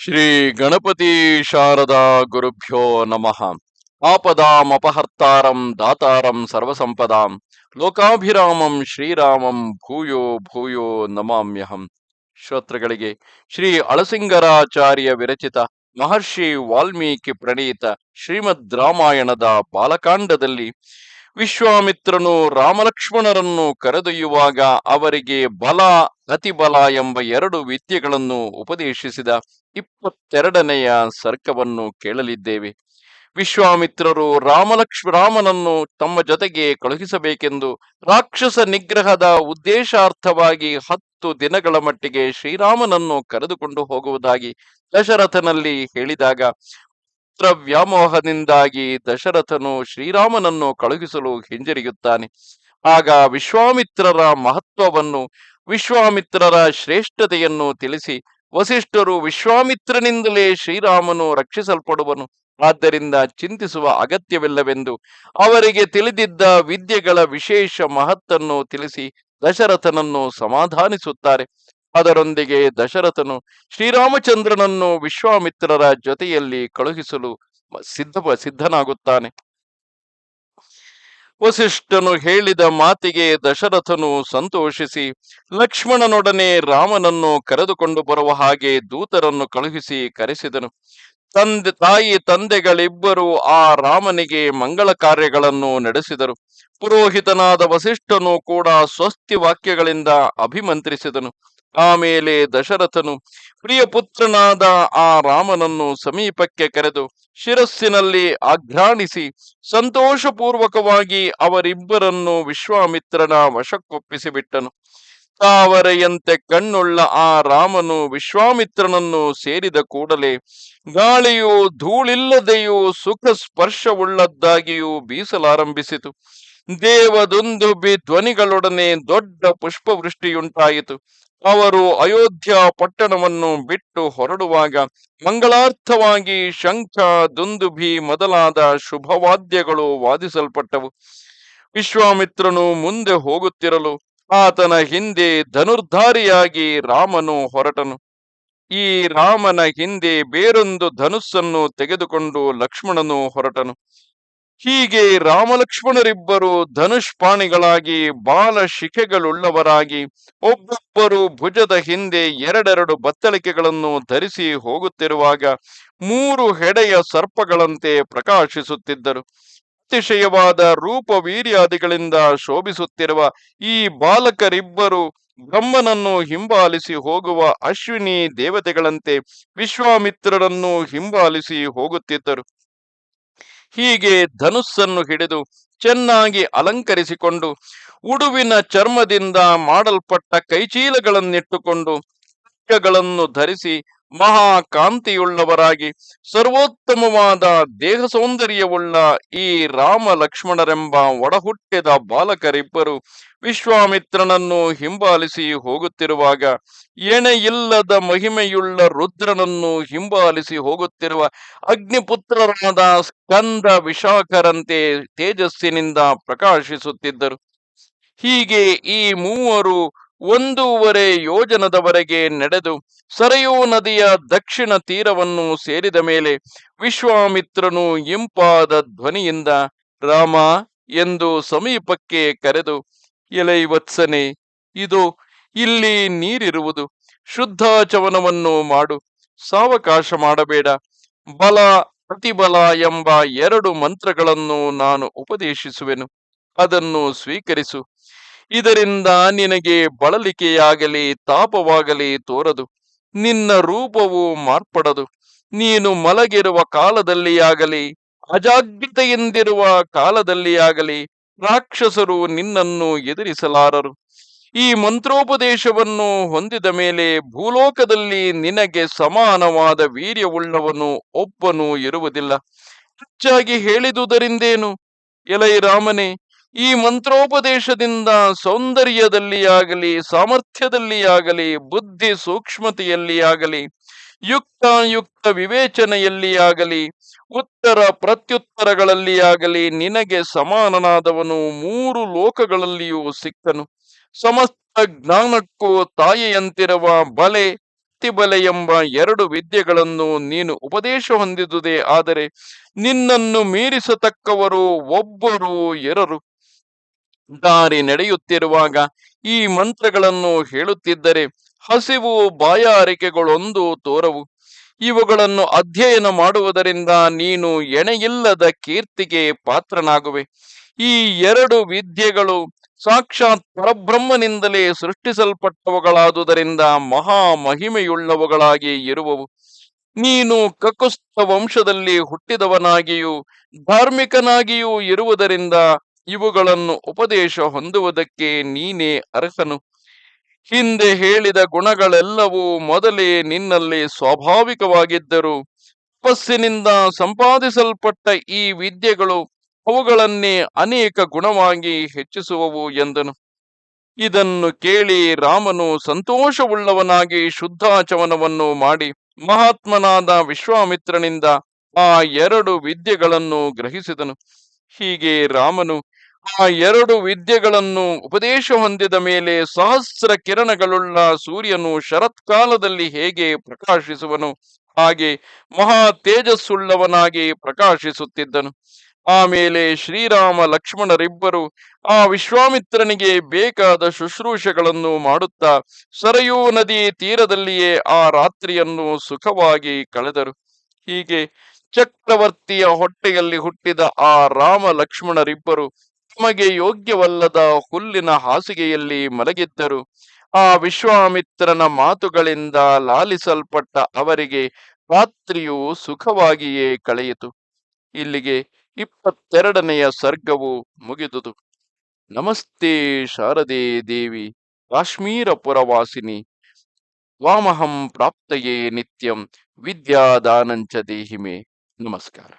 ಶ್ರೀ ಗಣಪತಿ ಶಾರದಾ ಗುರುಭ್ಯೋ ನಮಃ. ಆಪದಾಮಪಹರ್ತಾರಂ ದಾತಾರಂ ಸರ್ವಸಂಪದಾಂ. ಲೋಕಾಭಿರಾಮಂ ಶ್ರೀರಾಮಂ ಭೂಯೋ ಭೂಯೋ ನಮಾಮ್ಯಹಂ. ಶ್ರೋತೃಗಳಿಗೆ, ಶ್ರೀ ಅಳಸಿಂಗರಾಚಾರ್ಯ ವಿರಚಿತ ಮಹರ್ಷಿ ವಾಲ್ಮೀಕಿ ಪ್ರಣೀತ ಶ್ರೀಮದ್ ರಾಮಾಯಣದ ಬಾಲಕಾಂಡದಲ್ಲಿ ವಿಶ್ವಾಮಿತ್ರನು ರಾಮಲಕ್ಷ್ಮಣರನ್ನು ಕರೆದೊಯ್ಯುವಾಗ ಅವರಿಗೆ ಬಲ, ಅತಿಬಲ ಎಂಬ ಎರಡು ವಿದ್ಯೆಗಳನ್ನು ಉಪದೇಶಿಸಿದ ಇಪ್ಪತ್ತೆರಡನೆಯ ಸರ್ಕವನ್ನು ಕೇಳಲಿದ್ದೇವೆ. ವಿಶ್ವಾಮಿತ್ರರು ರಾಮಲಕ್ಷ್ಮ, ರಾಮನನ್ನು ತಮ್ಮ ಜೊತೆಗೆ ಕಳುಹಿಸಬೇಕೆಂದು ರಾಕ್ಷಸ ನಿಗ್ರಹದ ಉದ್ದೇಶಾರ್ಥವಾಗಿ ಹತ್ತು ದಿನಗಳ ಮಟ್ಟಿಗೆ ಶ್ರೀರಾಮನನ್ನು ಕರೆದುಕೊಂಡು ಹೋಗುವುದಾಗಿ ದಶರಥನಲ್ಲಿ ಹೇಳಿದಾಗ ಪುತ್ರ ವ್ಯಾಮೋಹದಿಂದಾಗಿ ದಶರಥನು ಶ್ರೀರಾಮನನ್ನು ಕಳುಹಿಸಲು ಹಿಂಜರಿಯುತ್ತಾನೆ. ಆಗ ವಿಶ್ವಾಮಿತ್ರರ ಮಹತ್ವವನ್ನು, ವಿಶ್ವಾಮಿತ್ರರ ಶ್ರೇಷ್ಠತೆಯನ್ನು ತಿಳಿಸಿ ವಸಿಷ್ಠರು ವಿಶ್ವಾಮಿತ್ರನಿಂದಲೇ ಶ್ರೀರಾಮನು ರಕ್ಷಿಸಲ್ಪಡುವನು. ಆದ್ದರಿಂದ ಚಿಂತಿಸುವ ಅಗತ್ಯವಿಲ್ಲವೆಂದು ಅವರಿಗೆ ತಿಳಿದಿದ್ದ ವಿದ್ಯೆಗಳ ವಿಶೇಷ ಮಹತ್ತನ್ನು ತಿಳಿಸಿ ದಶರಥನನ್ನು ಸಮಾಧಾನಿಸುತ್ತಾರೆ. ಅದರೊಂದಿಗೆ ದಶರಥನು ಶ್ರೀರಾಮಚಂದ್ರನನ್ನು ವಿಶ್ವಾಮಿತ್ರರ ಜೊತೆಯಲ್ಲಿ ಕಳುಹಿಸಲು ಸಿದ್ಧ, ಸಿದ್ಧನಾಗುತ್ತಾನೆ. ವಸಿಷ್ಠನು ಹೇಳಿದ ಮಾತಿಗೆ ದಶರಥನು ಸಂತೋಷಿಸಿ, ಲಕ್ಷ್ಮಣನೊಡನೆ ರಾಮನನ್ನು ಕರೆದುಕೊಂಡು ಬರುವ ಹಾಗೆ ದೂತರನ್ನು ಕಳುಹಿಸಿ ಕರೆಸಿದನು. ತಂದೆ, ತಾಯಿ, ತಂದೆಗಳಿಬ್ಬರು ಆ ರಾಮನಿಗೆ ಮಂಗಳ ಕಾರ್ಯಗಳನ್ನು ನಡೆಸಿದರು. ಪುರೋಹಿತನಾದ ವಸಿಷ್ಠನು ಕೂಡ ಸ್ವಸ್ತಿ ವಾಕ್ಯಗಳಿಂದ ಅಭಿಮಂತ್ರಿಸಿದನು. ಆಮೇಲೆ ದಶರಥನು ಪ್ರಿಯ ಪುತ್ರನಾದ ಆ ರಾಮನನ್ನು ಸಮೀಪಕ್ಕೆ ಕರೆದು ಶಿರಸ್ಸಿನಲ್ಲಿ ಆಘ್ರಾಣಿಸಿ ಸಂತೋಷಪೂರ್ವಕವಾಗಿ ಅವರಿಬ್ಬರನ್ನು ವಿಶ್ವಾಮಿತ್ರನ ವಶಕ್ಕೊಪ್ಪಿಸಿಬಿಟ್ಟನು ತಾವರೆಯಂತೆ ಕಣ್ಣುಳ್ಳ ಆ ರಾಮನು ವಿಶ್ವಾಮಿತ್ರನನ್ನು ಸೇರಿದ ಕೂಡಲೇ ಗಾಳಿಯು ಧೂಳಿಲ್ಲದೆಯೂ ಸುಖ ಸ್ಪರ್ಶವುಳ್ಳದ್ದಾಗಿಯೂ ಬೀಸಲಾರಂಭಿಸಿತು ದೇವದೊಂದುಬಿ ಧ್ವನಿಗಳೊಡನೆ ದೊಡ್ಡ ಪುಷ್ಪವೃಷ್ಟಿಯುಂಟಾಯಿತು. ಅವರು ಅಯೋಧ್ಯ ಪಟ್ಟಣವನ್ನು ಬಿಟ್ಟು ಹೊರಡುವಾಗ ಮಂಗಳಾರ್ಥವಾಗಿ ಶಂಖ, ದುಂದುಭಿ ಮೊದಲಾದ ಶುಭವಾದ್ಯಗಳು ವಾದಿಸಲ್ಪಟ್ಟವು. ವಿಶ್ವಾಮಿತ್ರನು ಮುಂದೆ ಹೋಗುತ್ತಿರಲು ಆತನ ಹಿಂದೆ ಧನುರ್ಧಾರಿಯಾಗಿ ರಾಮನು ಹೊರಟನು. ಈ ರಾಮನ ಹಿಂದೆ ಬೇರೊಂದು ಧನುಸ್ಸನ್ನು ತೆಗೆದುಕೊಂಡು ಲಕ್ಷ್ಮಣನು ಹೊರಟನು. ಹೀಗೆ ರಾಮಲಕ್ಷ್ಮಣರಿಬ್ಬರು ಧನುಷ್ಪಾಣಿಗಳಾಗಿ, ಬಾಲ ಶಿಖೆಗಳುಳ್ಳವರಾಗಿ, ಒಬ್ಬೊಬ್ಬರು ಭುಜದ ಹಿಂದೆ ಎರಡೆರಡು ಬತ್ತಳಿಕೆಗಳನ್ನು ಧರಿಸಿ ಹೋಗುತ್ತಿರುವಾಗ ಮೂರು ಹೆಡೆಯ ಸರ್ಪಗಳಂತೆ ಪ್ರಕಾಶಿಸುತ್ತಿದ್ದರು. ಅತಿಶಯವಾದ ರೂಪ ವೀರ್ಯಾದಿಗಳಿಂದ ಶೋಭಿಸುತ್ತಿರುವ ಈ ಬಾಲಕರಿಬ್ಬರು ಬ್ರಹ್ಮನನ್ನು ಹಿಂಬಾಲಿಸಿ ಹೋಗುವ ಅಶ್ವಿನಿ ದೇವತೆಗಳಂತೆ ವಿಶ್ವಾಮಿತ್ರರನ್ನು ಹಿಂಬಾಲಿಸಿ ಹೋಗುತ್ತಿದ್ದರು. ಹೀಗೆ ಧನುಸ್ಸನ್ನು ಹಿಡಿದು ಚೆನ್ನಾಗಿ ಅಲಂಕರಿಸಿಕೊಂಡು ಉಡುವಿನ ಚರ್ಮದಿಂದ ಮಾಡಲ್ಪಟ್ಟ ಕೈಚೀಲಗಳನ್ನಿಟ್ಟುಕೊಂಡು ಗಳನ್ನು ಧರಿಸಿ ಮಹಾಕಾಂತಿಯುಳ್ಳವರಾಗಿ ಸರ್ವೋತ್ತಮವಾದ ದೇಹ ಸೌಂದರ್ಯವುಳ್ಳ ಈ ರಾಮ ಲಕ್ಷ್ಮಣರೆಂಬ ಒಡಹುಟ್ಟಿದ ಬಾಲಕರಿಬ್ಬರು ವಿಶ್ವಾಮಿತ್ರನನ್ನು ಹಿಂಬಾಲಿಸಿ ಹೋಗುತ್ತಿರುವಾಗ ಎಣೆಯಿಲ್ಲದ ಮಹಿಮೆಯುಳ್ಳ ರುದ್ರನನ್ನು ಹಿಂಬಾಲಿಸಿ ಹೋಗುತ್ತಿರುವ ಅಗ್ನಿಪುತ್ರರಾದ ಸ್ಕಂದ ವಿಶಾಖರಂತೆ ತೇಜಸ್ಸಿನಿಂದ ಪ್ರಕಾಶಿಸುತ್ತಿದ್ದರು. ಹೀಗೆ ಈ ಮೂವರು ಒಂದೂವರೆ ಯೋಜನದವರೆಗೆ ನಡೆದು ಸರಯೂ ನದಿಯ ದಕ್ಷಿಣ ತೀರವನ್ನು ಸೇರಿದ ಮೇಲೆ ವಿಶ್ವಾಮಿತ್ರನು ಇಂಪಾದ ಧ್ವನಿಯಿಂದ, ರಾಮ ಎಂದು ಸಮೀಪಕ್ಕೆ ಕರೆದು ಎಲೈ ವತ್ಸನೆ, ಇದು, ಇಲ್ಲಿ ನೀರಿರುವುದು, ಶುದ್ಧ ಚವನವನ್ನು ಮಾಡು, ಸಾವಕಾಶ ಮಾಡಬೇಡ, ಬಲ ಪ್ರತಿಬಲ ಎಂಬ ಎರಡು ಮಂತ್ರಗಳನ್ನು ನಾನು ಉಪದೇಶಿಸುವೆನು, ಅದನ್ನು ಸ್ವೀಕರಿಸು. ಇದರಿಂದ ನಿನಗೆ ಬಳಲಿಕೆಯಾಗಲಿ, ತಾಪವಾಗಲಿ ತೋರದು, ನಿನ್ನ ರೂಪವು ಮಾರ್ಪಡದು, ನೀನು ಮಲಗಿರುವ ಕಾಲದಲ್ಲಿಯಾಗಲಿ, ಅಜಾಗ್ರತೆಯಿಂದಿರುವ ಕಾಲದಲ್ಲಿಯಾಗಲಿ ರಾಕ್ಷಸರು ನಿನ್ನನ್ನು ಎದುರಿಸಲಾರರು. ಈ ಮಂತ್ರೋಪದೇಶವನ್ನು ಹೊಂದಿದ ಮೇಲೆ ಭೂಲೋಕದಲ್ಲಿ ನಿನಗೆ ಸಮಾನವಾದ ವೀರ್ಯವುಳ್ಳವನು ಒಬ್ಬನು ಇರುವುದಿಲ್ಲ. ಹೆಚ್ಚಾಗಿ ಹೇಳಿದುದರಿಂದೇನು? ಎಲೈ ರಾಮನೇ, ಈ ಮಂತ್ರೋಪದೇಶದಿಂದ ಸೌಂದರ್ಯದಲ್ಲಿಯಾಗಲಿ, ಸಾಮರ್ಥ್ಯದಲ್ಲಿಯಾಗಲಿ, ಬುದ್ಧಿ ಸೂಕ್ಷ್ಮತೆಯಲ್ಲಿಯಾಗಲಿ ಯುಕ್ತಾಯುಕ್ತ ವಿವೇಚನೆಯಲ್ಲಿಯಾಗಲಿ ಉತ್ತರ ಪ್ರತ್ಯುತ್ತರಗಳಲ್ಲಿಯಾಗಲಿ ನಿನಗೆ ಸಮಾನನಾದವನು ಮೂರು ಲೋಕಗಳಲ್ಲಿಯೂ ಸಿಕ್ಕನು ಸಮಸ್ತ ಜ್ಞಾನಕ್ಕೂ ತಾಯಿಯಂತಿರುವ ಬಲೆ ಬಲೆ ಎಂಬ ಎರಡು ವಿದ್ಯೆಗಳನ್ನು ನೀನು ಉಪದೇಶ ಹೊಂದಿದುದೇ ಆದರೆ ನಿನ್ನನ್ನು ಮೀರಿಸತಕ್ಕವರು ಒಬ್ಬರು ಎರರು. ದಾರಿ ನಡೆಯುತ್ತಿರುವಾಗ ಈ ಮಂತ್ರಗಳನ್ನು ಹೇಳುತ್ತಿದ್ದರೆ ಹಸಿವು ಬಾಯ ಅರಿಕೆಗಳೊಂದು ತೋರವು. ಇವುಗಳನ್ನು ಅಧ್ಯಯನ ಮಾಡುವುದರಿಂದ ನೀನು ಎಣೆಯಿಲ್ಲದ ಕೀರ್ತಿಗೆ ಪಾತ್ರನಾಗುವೆ. ಈ ಎರಡು ವಿದ್ಯೆಗಳು ಸಾಕ್ಷಾತ್ ಪರಬ್ರಹ್ಮನಿಂದಲೇ ಸೃಷ್ಟಿಸಲ್ಪಟ್ಟವುಗಳಾದುದರಿಂದ ಮಹಾ ಮಹಿಮೆಯುಳ್ಳವುಗಳಾಗಿ ಇರುವವು. ನೀನು ಕಕುಸ್ತ ವಂಶದಲ್ಲಿ ಹುಟ್ಟಿದವನಾಗಿಯೂ ಧಾರ್ಮಿಕನಾಗಿಯೂ ಇರುವುದರಿಂದ ಇವುಗಳನ್ನು ಉಪದೇಶ ಹೊಂದುವುದಕ್ಕೆ ನೀನೇ ಅರ್ಹನು. ಹಿಂದೆ ಹೇಳಿದ ಗುಣಗಳೆಲ್ಲವೂ ಮೊದಲೇ ನಿನ್ನಲ್ಲಿ ಸ್ವಾಭಾವಿಕವಾಗಿದ್ದರು. ತಪಸ್ಸಿನಿಂದ ಸಂಪಾದಿಸಲ್ಪಟ್ಟ ಈ ವಿದ್ಯೆಗಳು ಅವುಗಳನ್ನೇ ಅನೇಕ ಗುಣವಾಗಿ ಹೆಚ್ಚಿಸುವವು ಎಂದನು. ಇದನ್ನು ಕೇಳಿ ರಾಮನು ಸಂತೋಷವುಳ್ಳವನಾಗಿ ಶುದ್ಧಾಚವನವನ್ನು ಮಾಡಿ ಮಹಾತ್ಮನಾದ ವಿಶ್ವಾಮಿತ್ರನಿಂದ ಆ ಎರಡು ವಿದ್ಯೆಗಳನ್ನು ಗ್ರಹಿಸಿದನು. ಹೀಗೆ ರಾಮನು ಆ ಎರಡು ವಿದ್ಯೆಗಳನ್ನು ಉಪದೇಶ ಹೊಂದಿದ ಮೇಲೆ ಸಹಸ್ರ ಕಿರಣಗಳುಳ್ಳ ಸೂರ್ಯನು ಶರತ್ಕಾಲದಲ್ಲಿ ಹೇಗೆ ಪ್ರಕಾಶಿಸುವನು, ಹಾಗೆ ಮಹಾ ತೇಜಸ್ಸುಳ್ಳವನಾಗಿ ಪ್ರಕಾಶಿಸುತ್ತಿದ್ದನು. ಆಮೇಲೆ ಶ್ರೀರಾಮ ಲಕ್ಷ್ಮಣರಿಬ್ಬರು ಆ ವಿಶ್ವಾಮಿತ್ರನಿಗೆ ಬೇಕಾದ ಶುಶ್ರೂಷೆಗಳನ್ನು ಮಾಡುತ್ತಾ ಸರಯೂ ನದಿ ತೀರದಲ್ಲಿಯೇ ಆ ರಾತ್ರಿಯನ್ನು ಸುಖವಾಗಿ ಕಳೆದರು. ಹೀಗೆ ಚಕ್ರವರ್ತಿಯ ಹೊಟ್ಟೆಯಲ್ಲಿ ಹುಟ್ಟಿದ ಆ ರಾಮ ಲಕ್ಷ್ಮಣರಿಬ್ಬರು ತಮಗೆ ಯೋಗ್ಯವಲ್ಲದ ಹುಲ್ಲಿನ ಹಾಸಿಗೆಯಲ್ಲಿ ಮಲಗಿದ್ದರು. ಆ ವಿಶ್ವಾಮಿತ್ರನ ಮಾತುಗಳಿಂದ ಲಾಲಿಸಲ್ಪಟ್ಟ ಅವರಿಗೆ ರಾತ್ರಿಯು ಸುಖವಾಗಿಯೇ ಕಳೆಯಿತು. ಇಲ್ಲಿಗೆ ಇಪ್ಪತ್ತೆರಡನೆಯ ಸರ್ಗವು ಮುಗಿದುದು. ನಮಸ್ತೆ ಶಾರದೆ ದೇವಿ ಕಾಶ್ಮೀರ ಪುರವಾಸಿನಿ ವಾಮಹಂ ಪ್ರಾಪ್ತಯೇ ನಿತ್ಯಂ ವಿದ್ಯಾದಾನಂಚ ದೇಹಿಮೆ. ನಮಸ್ಕಾರ.